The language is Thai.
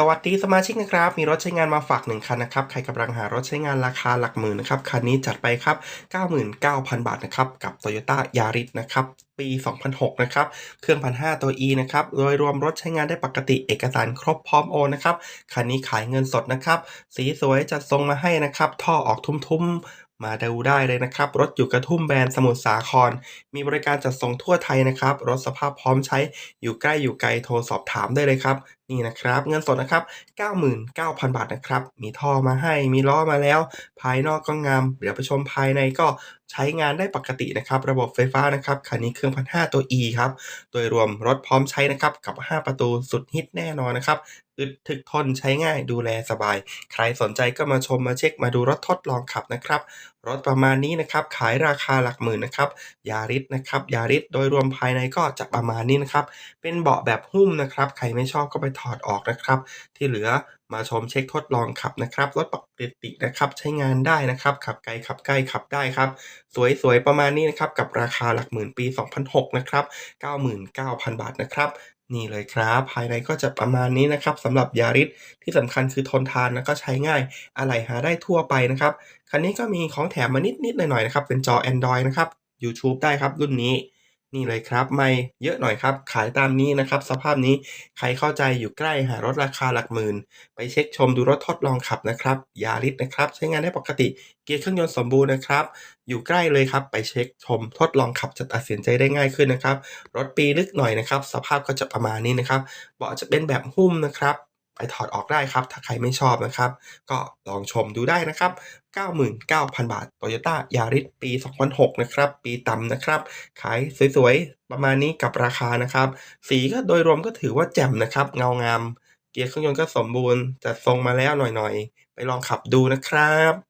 สวัสดีสมาชิกนะครับ มีรถใช้งานมาฝากหนึ่งคันนะครับ ใครกำลังหารถใช้งานราคาหลักหมื่นนะครับ คันนี้จัดไปครับ 99,000 บาทนะครับ กับ Toyota Yaris นะครับ ปี 2006 นะครับ เครื่อง1,500ตัว E นะครับ โดยรวมรถใช้งานได้ปกติ เอกสารครบพร้อมโอนนะครับ คันนี้ขายเงินสดนะครับ สีสวยจัดทรงมาให้นะครับ ท่อออกทุ้มๆ มาดูได้เลยนะครับ รถอยู่กระทุ่มแบรนด์สมุทรสาคร มีบริการจัดส่งทั่วไทยนะครับ รถสภาพพร้อมใช้ อยู่ใกล้อยู่ไกลโทรสอบถามได้เลยครับ นี่นะครับ เงินสดนะครับ 99,000 บาทนะครับ มีท่อมาให้ มีล้อมาแล้ว ภายนอกก็งาม เดี๋ยวไปชมภายในก็ใช้งานได้ปกตินะครับ ระบบไฟฟ้านะครับคันนี้เครื่อง1,500ตัว E ครับ โดยรวมรถพร้อมใช้นะครับ กับ 5 ประตูสุดฮิตแน่นอนนะครับอึดถึกทนใช้ง่ายดูแลสบาย ใครสนใจก็มาชมมาเช็คมาดูรถทดลองขับนะครับ รถประมาณนี้นะครับ ขายราคาหลักหมื่นนะครับ ยาริสนะครับ ยาริสโดยรวมภายในก็จะประมาณนี้นะครับ เป็นเบาะแบบหุ้มนะครับ ใครไม่ชอบก็ไปถอดออกนะครับ ที่เหลือ มาชมเช็คทดลองขับนะครับรถปกตินะครับใช้งานได้นะครับ ขับไกลขับใกล้ขับได้ครับ สวยๆ ประมาณนี้นะครับ กับราคาหลักหมื่นปี 2006 นะครับ 99,000 บาทนะครับ นี่เลยครับ ภายในก็จะประมาณนี้นะครับสำหรับยาริสที่สำคัญคือทนทานแล้วก็ใช้ง่ายอะไหล่หาได้ทั่วไปนะครับ คันนี้ก็มีของแถมมานิดๆหน่อยๆนะครับเป็นจอ Android นะครับ YouTube ได้ครับรุ่นนี้ นี่เลยครับไม่เยอะหน่อยครับ ขายตามนี้นะครับ สภาพนี้ใครเข้าใจอยู่ใกล้หารถราคาหลักหมื่น ไปเช็คชมดูรถทดลองขับนะครับยาริสนะครับ ใช้งานได้ปกติเกียร์เครื่องยนต์สมบูรณ์นะครับ อยู่ใกล้เลยครับ ไปเช็คชมทดลองขับจะตัดสินใจได้ง่ายขึ้นนะครับ รถปีลึกหน่อยนะครับ สภาพก็จะประมาณนี้นะครับเบาะจะเป็นแบบหุ้มนะครับ ไปถอดออกได้ครับ ถ้าใครไม่ชอบนะครับ ก็ลองชมดูได้นะครับ 99,000 บาท Toyota Yaris ปี 2006 นะครับ ปีต่ำนะครับ ขายสวยๆ ประมาณนี้กับราคานะครับ สีก็โดยรวมก็ถือว่าแจ่มนะครับ เงางาม เกียร์เครื่องยนต์ก็สมบูรณ์จัดทรงมาแล้วหน่อยๆ ไปลองขับดูนะครับ